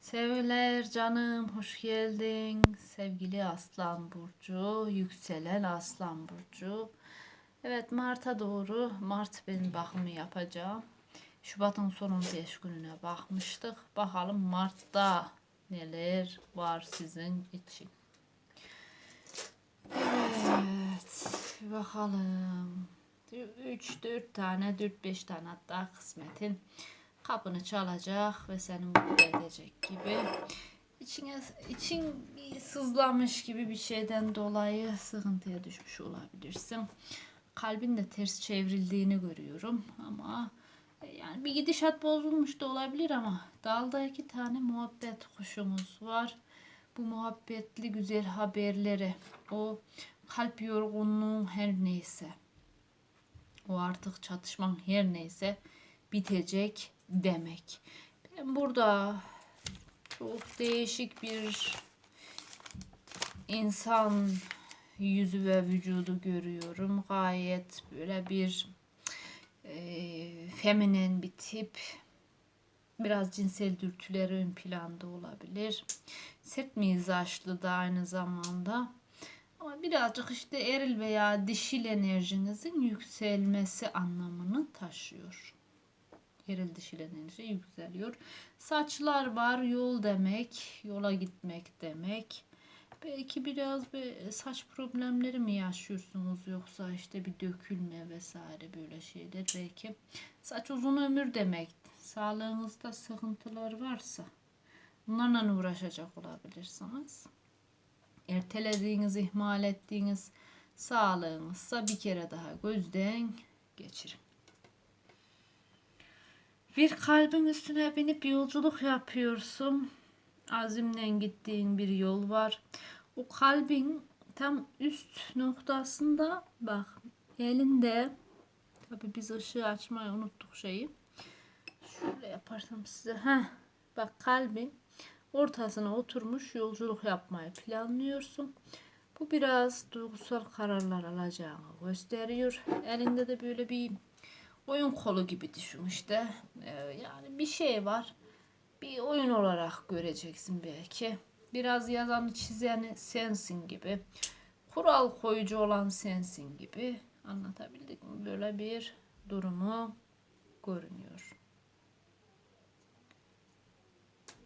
Sevgiler canım, hoş geldin. Sevgili Aslan Burcu, yükselen Aslan Burcu. Evet, Mart'a doğru, Mart ben bakımı yapacağım. Şubat'ın son 15 gününe bakmıştık. Bakalım Mart'ta neler var sizin için. Evet, bakalım. 3-4 tane, 4-5 tane hatta kısmetin kapını çalacak ve seni mutlu edecek gibi. İçine, için sızlamış gibi bir şeyden dolayı sıkıntıya düşmüş olabilirsin. Kalbin de ters çevrildiğini görüyorum ama e, yani bir gidişat bozulmuş da olabilir ama dalda iki tane muhabbet kuşumuz var. Bu muhabbetli güzel haberleri, o kalp yorgunluğun her neyse, o artık çatışman her neyse bitecek demek. Ben burada çok değişik bir insan yüzü ve vücudu görüyorum. Gayet böyle bir e, feminen bir tip. Biraz cinsel dürtüleri ön planda olabilir. Sert mizaçlı da aynı zamanda. Ama birazcık işte eril veya dişil enerjinizin yükselmesi anlamını taşıyor. Eril dişil enerji yükseliyor. Saçlar var yol demek, yola gitmek demek. Belki biraz bir saç problemleri mi yaşıyorsunuz yoksa işte bir dökülme vesaire böyle şeyler. Belki saç uzun ömür demek. Sağlığınızda sıkıntılar varsa bunlarla uğraşacak olabilirsiniz. Ertelediğiniz, ihmal ettiğiniz sağlığınızsa bir kere daha gözden geçirin. Bir kalbin üstüne binip yolculuk yapıyorsun. Azimle gittiğin bir yol var. O kalbin tam üst noktasında bak elinde tabi biz ışığı açmayı unuttuk şeyi. Şöyle yaparsam size. Heh, bak kalbin ortasına oturmuş yolculuk yapmayı planlıyorsun. Bu biraz duygusal kararlar alacağını gösteriyor. Elinde de böyle bir oyun kolu gibi düşün işte. Ee, yani bir şey var. Bir oyun olarak göreceksin belki. Biraz yazanı çizeni sensin gibi. Kural koyucu olan sensin gibi. Anlatabildik mi? Böyle bir durumu görünüyor.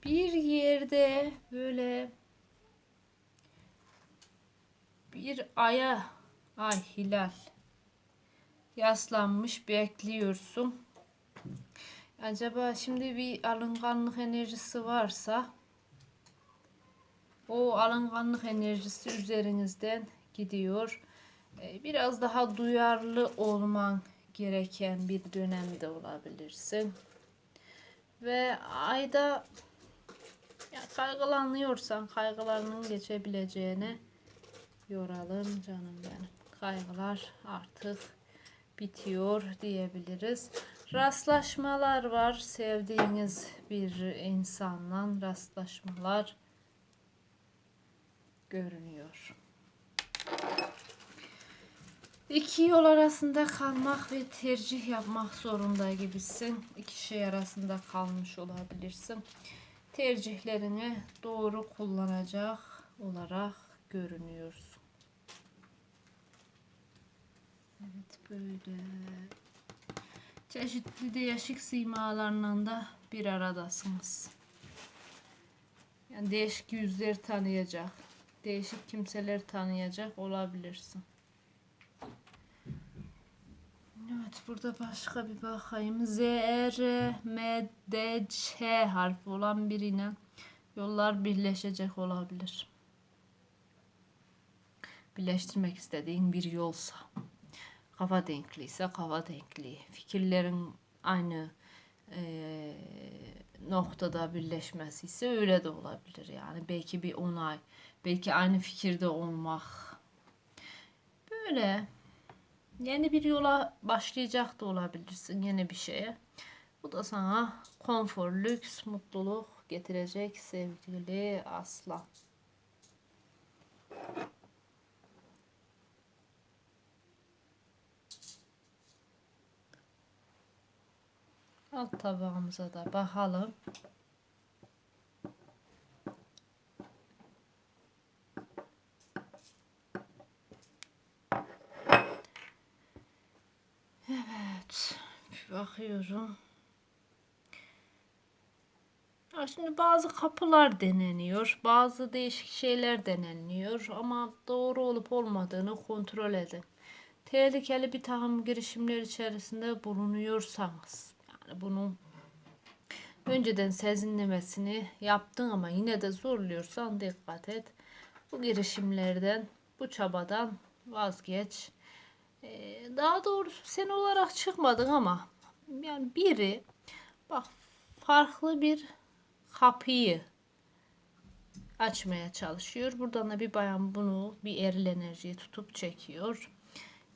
Bir yerde böyle bir aya ay hilal yaslanmış bekliyorsun. Acaba şimdi bir alınganlık enerjisi varsa o alınganlık enerjisi üzerinizden gidiyor. Ee, biraz daha duyarlı olman gereken bir dönemde olabilirsin. Ve ayda ya kaygılanıyorsan kaygılarının geçebileceğine yoralım canım benim. Kaygılar artık bitiyor diyebiliriz. Rastlaşmalar var. Sevdiğiniz bir insanla rastlaşmalar görünüyor. İki yol arasında kalmak ve tercih yapmak zorunda gibisin. İki şey arasında kalmış olabilirsin. Tercihlerini doğru kullanacak olarak görünüyorsun. Evet böyle çeşitli değişik simalarla da bir aradasınız. Yani değişik yüzler tanıyacak, değişik kimseler tanıyacak olabilirsin. Evet burada başka bir bakayım. Z, R, M, D, C harfi olan birine yollar birleşecek olabilir. Birleştirmek istediğin bir yolsa kafa denkliyse kafa denkliği. Fikirlerin aynı e, noktada birleşmesi ise öyle de olabilir. Yani belki bir onay, belki aynı fikirde olmak. Böyle yeni bir yola başlayacak da olabilirsin yeni bir şeye. Bu da sana konfor, lüks, mutluluk getirecek sevgili aslan. Alt tabağımıza da bakalım. Evet. Bir bakıyorum. Ya şimdi bazı kapılar deneniyor. Bazı değişik şeyler deneniyor. Ama doğru olup olmadığını kontrol edin. Tehlikeli bir takım girişimler içerisinde bulunuyorsanız yani bunun önceden sezinlemesini yaptın ama yine de zorluyorsan dikkat et. Bu girişimlerden, bu çabadan vazgeç. Ee, daha doğrusu sen olarak çıkmadın ama yani biri bak farklı bir kapıyı açmaya çalışıyor. Buradan da bir bayan bunu bir eril enerjiyi tutup çekiyor.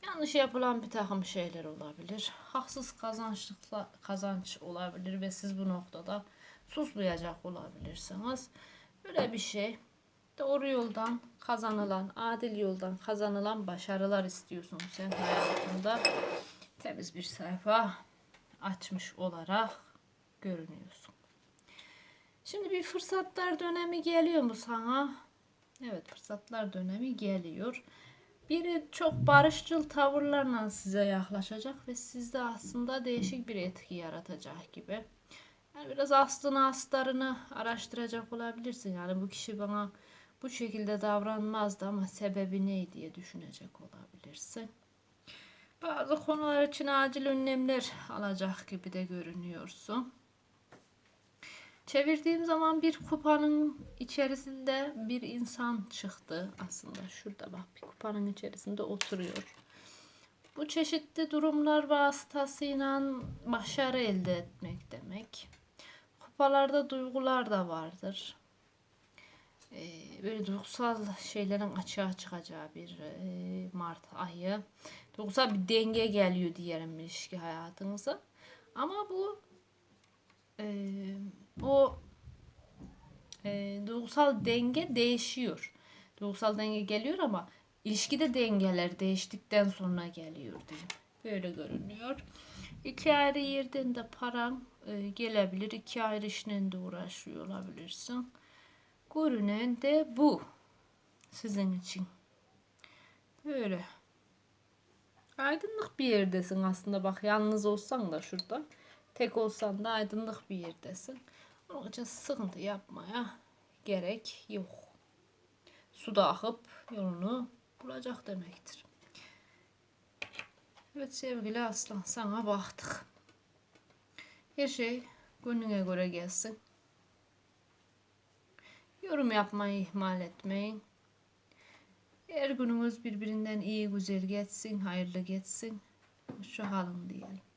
Yanlış yapılan bir takım şeyler olabilir. Haksız kazançlıkla kazanç olabilir ve siz bu noktada susmayacak olabilirsiniz. Böyle bir şey. Doğru yoldan kazanılan, adil yoldan kazanılan başarılar istiyorsun sen hayatında. Temiz bir sayfa açmış olarak görünüyorsun. Şimdi bir fırsatlar dönemi geliyor mu sana? Evet fırsatlar dönemi geliyor. Biri çok barışçıl tavırlarla size yaklaşacak ve sizde aslında değişik bir etki yaratacak gibi. Yani biraz aslını astarını araştıracak olabilirsin. Yani bu kişi bana bu şekilde davranmazdı ama sebebi ne diye düşünecek olabilirsin. Bazı konular için acil önlemler alacak gibi de görünüyorsun. Çevirdiğim zaman bir kupanın içerisinde bir insan çıktı aslında. Şurada bak bir kupanın içerisinde oturuyor. Bu çeşitli durumlar vasıtasıyla başarı elde etmek demek. Kupalarda duygular da vardır. Ee, böyle duygusal şeylerin açığa çıkacağı bir e, Mart ayı. Duygusal bir denge geliyor diyelim ilişki hayatınıza. Ama bu e, o e, duygusal denge değişiyor. Duygusal denge geliyor ama ilişkide dengeler değiştikten sonra geliyor diyeyim. Böyle görünüyor. İki ayrı yerden de paran e, gelebilir. İki ayrı işle de uğraşıyor olabilirsin. Görünen de bu. Sizin için. Böyle. Aydınlık bir yerdesin aslında. Bak yalnız olsan da şurada. Tek olsan da aydınlık bir yerdesin. Onun için sıkıntı yapmaya gerek yok. Suda akıp yolunu bulacak demektir. Evet sevgili aslan sana baktık. Her şey gönlüne göre gelsin. Yorum yapmayı ihmal etmeyin. Her gününüz birbirinden iyi güzel geçsin, hayırlı geçsin. Şu halin diyelim.